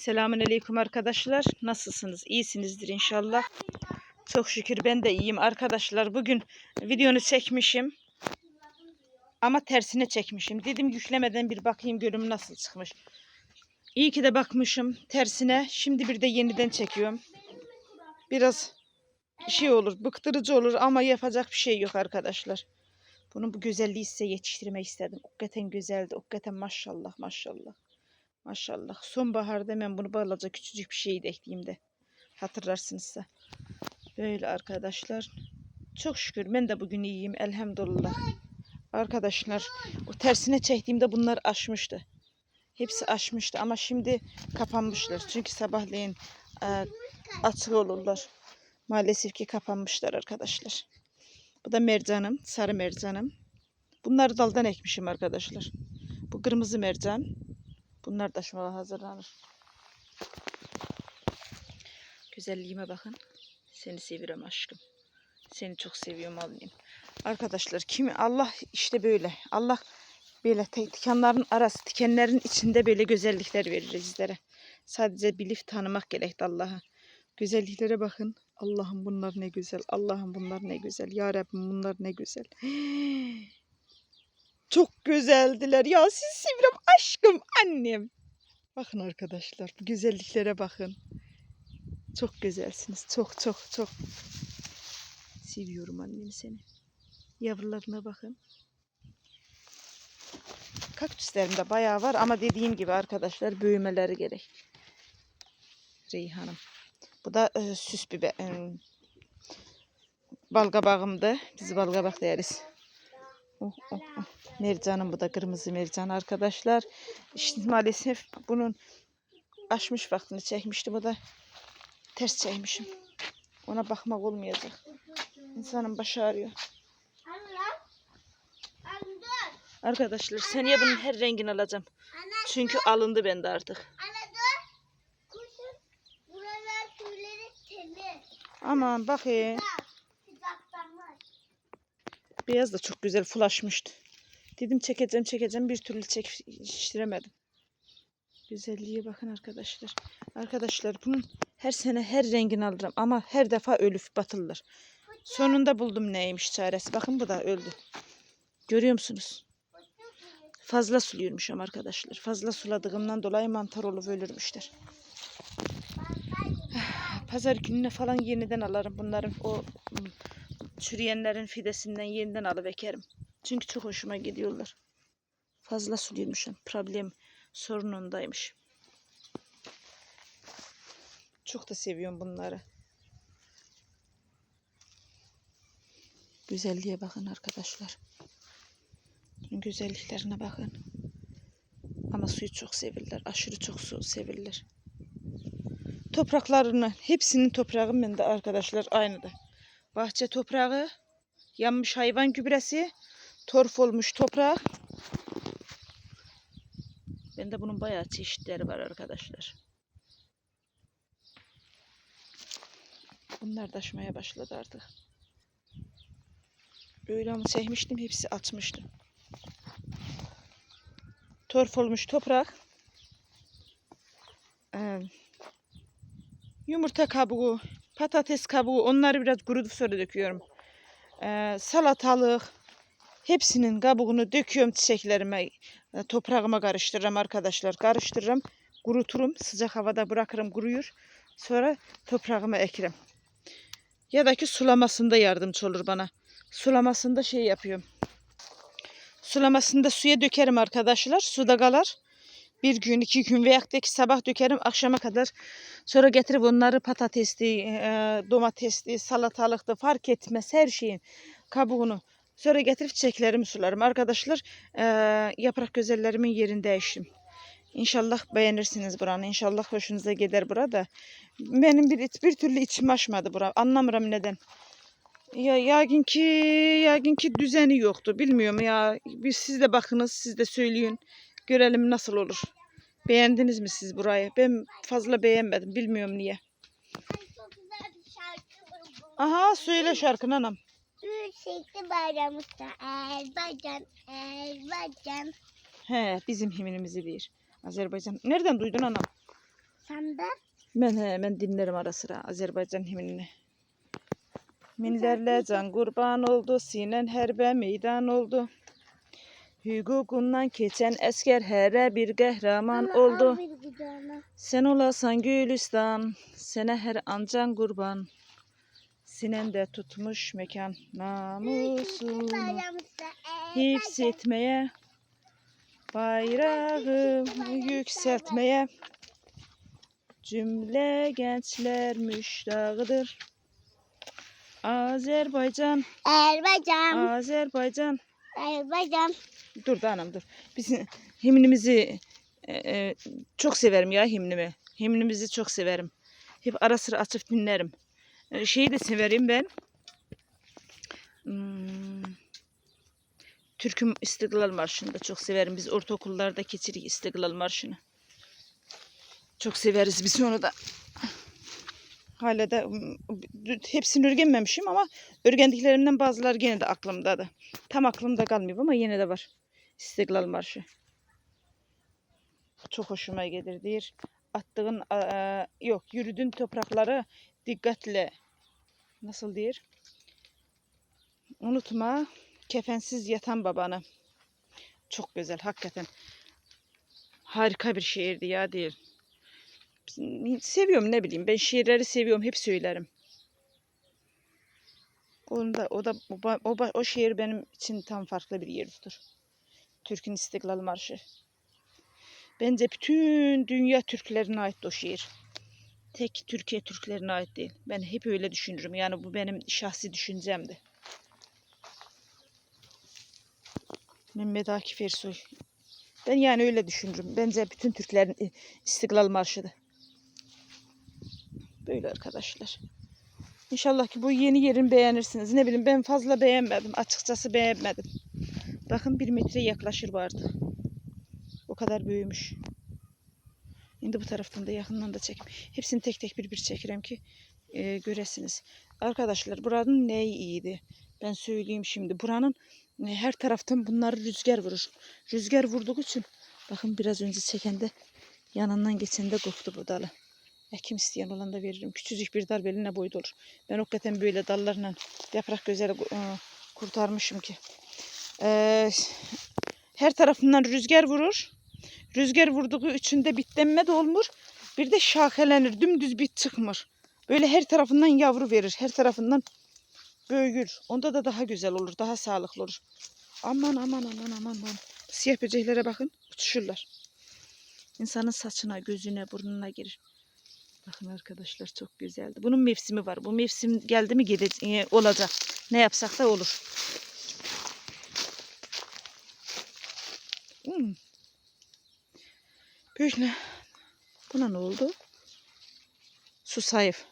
Selamünaleyküm arkadaşlar. Nasılsınız? İyisinizdir inşallah. Çok şükür ben de iyiyim arkadaşlar. Bugün videonu çekmişim. Ama tersine çekmişim. Dedim yüklemeden bir bakayım görüm nasıl çıkmış. İyi ki de bakmışım tersine. Şimdi bir de yeniden çekiyorum. Biraz şey olur, bıktırıcı olur ama yapacak bir şey yok arkadaşlar. Bunun bu güzelliği size yetiştirmek istedim. Hakikaten güzeldi. Hakikaten maşallah maşallah. Maşallah. Sonbaharda ben bunu bağlaca küçücük bir şeydi ektiğimde. Hatırlarsınızsa. Böyle arkadaşlar. Çok şükür ben de bugün iyiyim. Elhamdülillah. Arkadaşlar o tersine çektiğimde bunlar aşmıştı. Hepsi aşmıştı ama şimdi kapanmışlar. Çünkü sabahleyin e, açık olurlar. Maalesef ki kapanmışlar arkadaşlar. Bu da mercanım. Sarı mercanım. Bunları daldan ekmişim arkadaşlar. Bu kırmızı mercan. Bunlar da şuna hazırlanır. Güzelliğime bakın. Seni seviyorum aşkım. Seni çok seviyorum annem. Arkadaşlar kimi Allah işte böyle. Allah böyle tikanların arası, tikenlerin içinde böyle güzellikler verir bizlere. Sadece bilip tanımak gerekti Allah'a. Güzelliklere bakın. Allah'ım bunlar ne güzel. Allah'ım bunlar ne güzel. Ya Rabbim bunlar ne güzel. Çok güzeldiler. Ya siz seviyorum aşkım annem. Bakın arkadaşlar bu güzelliklere bakın. Çok güzelsiniz. Çok çok çok. Seviyorum annem seni. Yavrularına bakın. Kaktüslerimde bayağı var ama dediğim gibi arkadaşlar büyümeleri gerek. Reyhanım. Bu da e, süs biber. E, balgabağımdı. Biz balgabak deriz. Oh, oh, oh. Mercanım bu da kırmızı mercan arkadaşlar. İşte maalesef bunun aşmış vaktini çekmişti. Bu da ters çekmişim. Ona bakmak olmayacak. İnsanın başı ağrıyor. Arkadaşlar seneye bunun her rengini alacağım. Çünkü alındı bende artık. Aman bakayım. Beyaz da çok güzel fulaşmıştı. Dedim çekeceğim çekeceğim bir türlü çekiştiremedim. Güzelliğe bakın arkadaşlar. Arkadaşlar bunun her sene her rengini alırım ama her defa ölüp batırılır. Sonunda buldum neymiş çaresi. Bakın bu da öldü. Görüyor musunuz? Fazla suluyormuşum arkadaşlar. Fazla suladığımdan dolayı mantar olup ölürmüşler. Pazar gününe falan yeniden alırım bunların o çürüyenlerin fidesinden yeniden alıp ekerim. Çünkü çok hoşuma gidiyorlar. Fazla suluyormuşum. Problem sorunundaymış. Çok da seviyorum bunları. Güzelliğe bakın arkadaşlar. Güzelliklerine bakın. Ama suyu çok severler. Aşırı çok su severler. Topraklarını, hepsinin toprağı bende arkadaşlar aynıdır. Bahçe toprağı, yanmış hayvan gübresi, torf olmuş toprak. Bende bunun bayağı çeşitleri var arkadaşlar. Bunlar taşmaya başladı artık. Öyle ama sevmiştim hepsi atmıştım. Torf olmuş toprak. Ee, yumurta kabuğu, patates kabuğu onları biraz kurutup sonra döküyorum. Ee, salatalık hepsinin kabuğunu döküyorum çiçeklerime, e, toprağıma karıştırırım arkadaşlar. Karıştırırım, kuruturum, sıcak havada bırakırım kuruyur. Sonra toprağıma ekerim. Ya da ki sulamasında yardımcı olur bana. Sulamasında şey yapıyorum. Sulamasında suya dökerim arkadaşlar. Suda kalar. Bir gün, iki gün veya ki sabah dökerim akşama kadar. Sonra getirip onları patatesli, e, domatesli, salatalıklı fark etmez her şeyin kabuğunu. Sonra getirip çiçeklerimi sularım. Arkadaşlar e, yaprak gözellerimin yerini değiştim. İnşallah beğenirsiniz buranı. İnşallah hoşunuza gider burada. Benim bir, bir türlü içim açmadı bura. Anlamıyorum neden. Ya yagin ki yagin ki düzeni yoktu. Bilmiyorum ya. Bir siz de bakınız, siz de söyleyin. Görelim nasıl olur. Beğendiniz mi siz burayı? Ben fazla beğenmedim. Bilmiyorum niye. Aha söyle şarkını anam. Üşekli bayramımızda Erbacan, Erbacan. He bizim himnimizi bir. Azerbaycan. Nereden duydun anam? Sen de. Ben hemen dinlerim ara sıra Azerbaycan himnini. Minlerle can kurban oldu, sinen herbe meydan oldu. Hüququndan keçen əskər hərə bir qəhrəman Ana, oldu. Sen olasan Gülistan, sene her ancan kurban. Sinende tutmuş mekan namusunu Bayramımızda. Ee, hipsetmeye, bayrağı yükseltmeye. Cümle gençler müştağıdır. Azerbaycan, Azerbaycan. Azerbaycan. Azerbaycan. Dur da anam dur. Biz himnimizi e, e, çok severim ya himnimi. Himnimizi çok severim. Hep ara sıra açıp dinlerim. E, şeyi de severim ben. Hmm, Türk'üm İstiklal Marşı'nı da çok severim. Biz ortaokullarda geçirik İstiklal Marşı'nı. Çok severiz biz onu da. Hala da hepsini öğrenmemişim ama öğrendiklerimden bazıları gene de aklımda da. Tam aklımda kalmıyor ama yine de var. İstiklal Marşı. Çok hoşuma gelirdir. Attığın eee, yok yürüdüğün toprakları dikkatle nasıl diyor? Unutma kefensiz yatan babanı. Çok güzel hakikaten. Harika bir şiirdi ya değil. Seviyorum ne bileyim ben şiirleri seviyorum hep söylerim. Onda o da o, o, o şiir benim için tam farklı bir yer tutur. Türk'ün İstiklal Marşı. Bence bütün dünya Türklerine ait o şiir. Tek Türkiye Türklerine ait değil. Ben hep öyle düşünürüm. Yani bu benim şahsi düşüncemdi. Mehmet Akif Ersoy. Ben yani öyle düşünürüm. Bence bütün Türklerin İstiklal Marşı'dır. Böyle arkadaşlar. İnşallah ki bu yeni yerin beğenirsiniz. Ne bileyim ben fazla beğenmedim. Açıkçası beğenmedim. Bakın bir metre yaklaşır vardı. O kadar büyümüş. Şimdi bu taraftan da yakından da çekeyim. Hepsini tek tek bir bir çekirem ki e, göresiniz. Arkadaşlar buranın neyi iyiydi? Ben söyleyeyim şimdi. Buranın e, her taraftan bunları rüzgar vurur. Rüzgar vurduğu için bakın biraz önce çekende yanından geçende koptu bu dalı. Ekim isteyen olan da veririm. Küçücük bir dal beline boyda olur. Ben hakikaten böyle dallarla yaprak gözleri e, kurtarmışım ki. E, her tarafından rüzgar vurur. Rüzgar vurduğu içinde bitlenme de olmur. Bir de şahelenir. Dümdüz bit çıkmır. Böyle her tarafından yavru verir. Her tarafından büyür. Onda da daha güzel olur. Daha sağlıklı olur. Aman aman aman aman aman. Siyah böceklere bakın. Uçuşurlar. İnsanın saçına, gözüne, burnuna girir. Bakın arkadaşlar çok güzeldi. Bunun mevsimi var. Bu mevsim geldi mi gidecek, e, olacak. Ne yapsak da olur. Hmm. Böyle. Buna ne oldu? Su sayıf.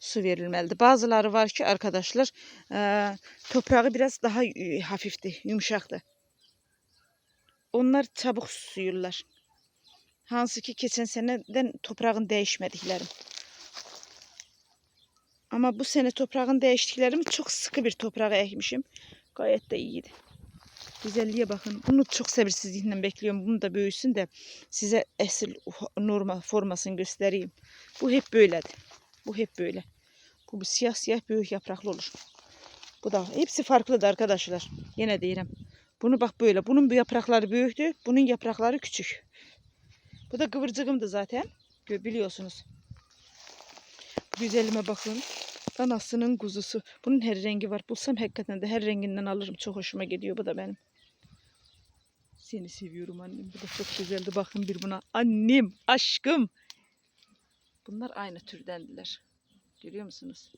Su verilmelidir. Bazıları var ki arkadaşlar e, toprağı biraz daha e, hafifti, yumuşaktı. Onlar çabuk suyurlar. Hansı ki geçen seneden toprağın değişmediklerim. Ama bu sene toprağın değiştiklerimi çok sıkı bir toprağa ekmişim. Gayet de iyiydi. Güzelliğe bakın. Bunu çok sabırsızlıkla bekliyorum. Bunu da büyüsün de size esil normal formasını göstereyim. Bu hep böyledir. Bu hep böyle. Bu, siyah siyah büyük yapraklı olur. Bu da hepsi farklıdır arkadaşlar. Yine diyelim. Bunu bak böyle. Bunun bu yaprakları büyüktü. Bunun yaprakları küçük. Bu da kıvırcığımdı zaten. Biliyorsunuz. Güzelime bakın. Anasının kuzusu. Bunun her rengi var. Bulsam hakikaten de her renginden alırım. Çok hoşuma gidiyor bu da benim. Seni seviyorum annem. Bu da çok güzeldi. Bakın bir buna. Annem, aşkım. Bunlar aynı türdendiler. Görüyor musunuz?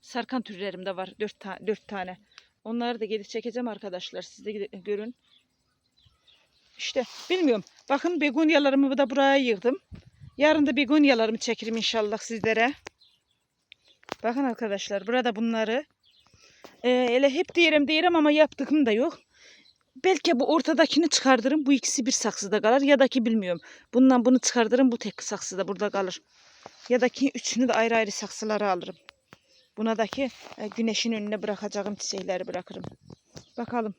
Sarkan türlerim de var. Dört, ta dört tane. Onları da gelip çekeceğim arkadaşlar. Siz de görün. İşte bilmiyorum. Bakın begonyalarımı da buraya yığdım. Yarın da begonyalarımı çekerim inşallah sizlere. Bakın arkadaşlar burada bunları e, ele hep diyelim diyelim ama yaptığım da yok. Belki bu ortadakini çıkardırım. Bu ikisi bir saksıda kalır. Ya da ki bilmiyorum. Bundan bunu çıkardırım. Bu tek saksıda burada kalır. Ya da ki üçünü de ayrı ayrı saksılara alırım. Buna da ki e, güneşin önüne bırakacağım çiçekleri bırakırım. Bakalım.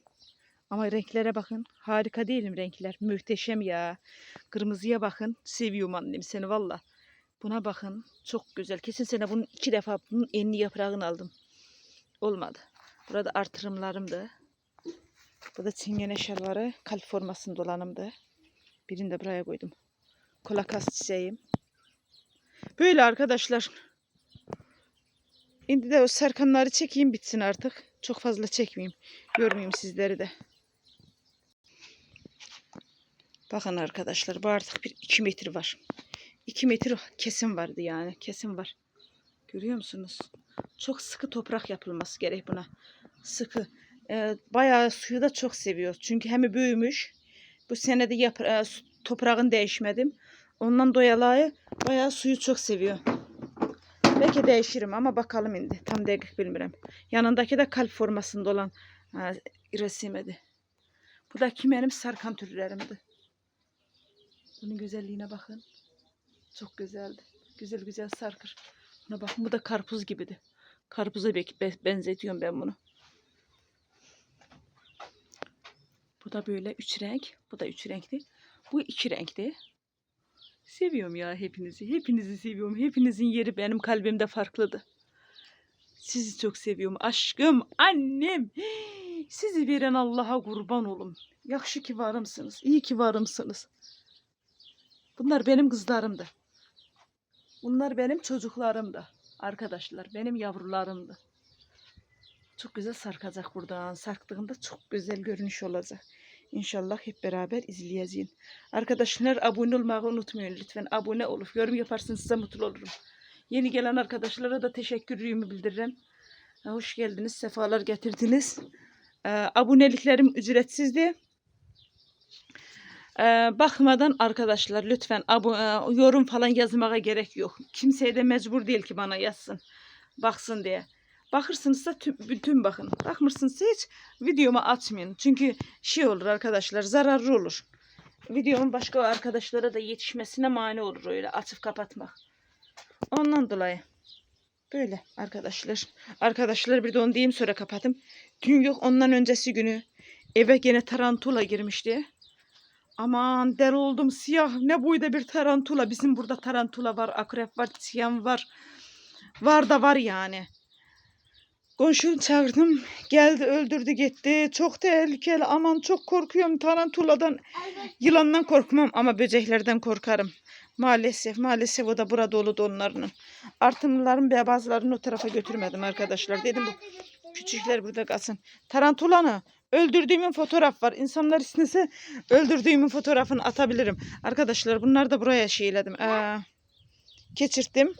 Ama renklere bakın. Harika değil mi renkler? Muhteşem ya. Kırmızıya bakın. Seviyorum annem seni valla. Buna bakın. Çok güzel. Kesin sene bunun iki defa bunun enli yaprağını aldım. Olmadı. Burada artırımlarımdı. Bu da çingene şalvarı kalp formasında olanımdı. Birini de buraya koydum. Kolakas çiçeğim. Böyle arkadaşlar. Şimdi de o serkanları çekeyim bitsin artık. Çok fazla çekmeyeyim. Yormayayım sizleri de. Bakın arkadaşlar bu artık bir 2 metre var. 2 metre kesim vardı yani. Kesim var. Görüyor musunuz? Çok sıkı toprak yapılması gerek buna. Sıkı. Ee, bayağı suyu da çok seviyor. Çünkü hem büyümüş. Bu sene de yapra- e, toprağını değişmedim. Ondan dolayı bayağı suyu çok seviyor. Belki değişirim ama bakalım şimdi. Tam dakik bilmiyorum. Yanındaki de kalp formasında olan ha, resimedi. Bu da kim benim sarkan türlerimdi. Bunun güzelliğine bakın. Çok güzeldi. Güzel güzel sarkır. Buna bakın bu da karpuz gibiydi. Karpuza be- be- benzetiyorum ben bunu. Bu da böyle üç renk. Bu da üç renkti. Bu iki renkti. Seviyorum ya hepinizi. Hepinizi seviyorum. Hepinizin yeri benim kalbimde farklıdır. Sizi çok seviyorum. Aşkım, annem. Sizi veren Allah'a kurban olum. Yakşı ki varımsınız. İyi ki varımsınız. Bunlar benim kızlarımdı. Bunlar benim çocuklarımdı. Arkadaşlar benim yavrularımdı. Çok güzel sarkacak buradan. Sarktığında çok güzel görünüş olacak. İnşallah hep beraber izleyeceğiz. Arkadaşlar abone olmayı unutmayın lütfen. Abone olup yorum yaparsanız size mutlu olurum. Yeni gelen arkadaşlara da teşekkürümü bildiririm. Hoş geldiniz, sefalar getirdiniz. Ee, aboneliklerim ücretsizdi. Ee, bakmadan arkadaşlar lütfen e, yorum falan yazmaya gerek yok. Kimseye de mecbur değil ki bana yazsın. Baksın diye. Bakırsınızsa tüm, bütün bakın. Bakmırsınızsa hiç videomu atmayın. Çünkü şey olur arkadaşlar zararlı olur. Videomun başka arkadaşlara da yetişmesine mani olur öyle açıp kapatmak. Ondan dolayı. Böyle arkadaşlar. Arkadaşlar bir de onu diyeyim sonra kapatım. Dün yok ondan öncesi günü eve gene tarantula girmişti. Aman der oldum siyah ne boyda bir tarantula. Bizim burada tarantula var, akrep var, çiyan var. Var da var yani. Komşuyu çağırdım. Geldi öldürdü gitti. Çok tehlikeli. Aman çok korkuyorum tarantuladan. Yılandan korkmam ama böceklerden korkarım. Maalesef maalesef o da burada dolu onların. Artımlarım ve bazılarını o tarafa götürmedim arkadaşlar. Dedim bu küçükler burada kalsın. Tarantulanı öldürdüğümün fotoğraf var. İnsanlar istese öldürdüğümün fotoğrafını atabilirim. Arkadaşlar bunlar da buraya şeyledim. Ee, geçirttim.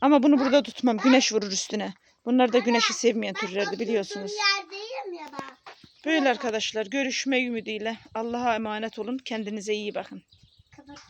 Ama bunu burada tutmam. Güneş vurur üstüne. Bunlar da güneşi sevmeyen türlerdi biliyorsunuz. Böyle arkadaşlar görüşme ümidiyle Allah'a emanet olun. Kendinize iyi bakın.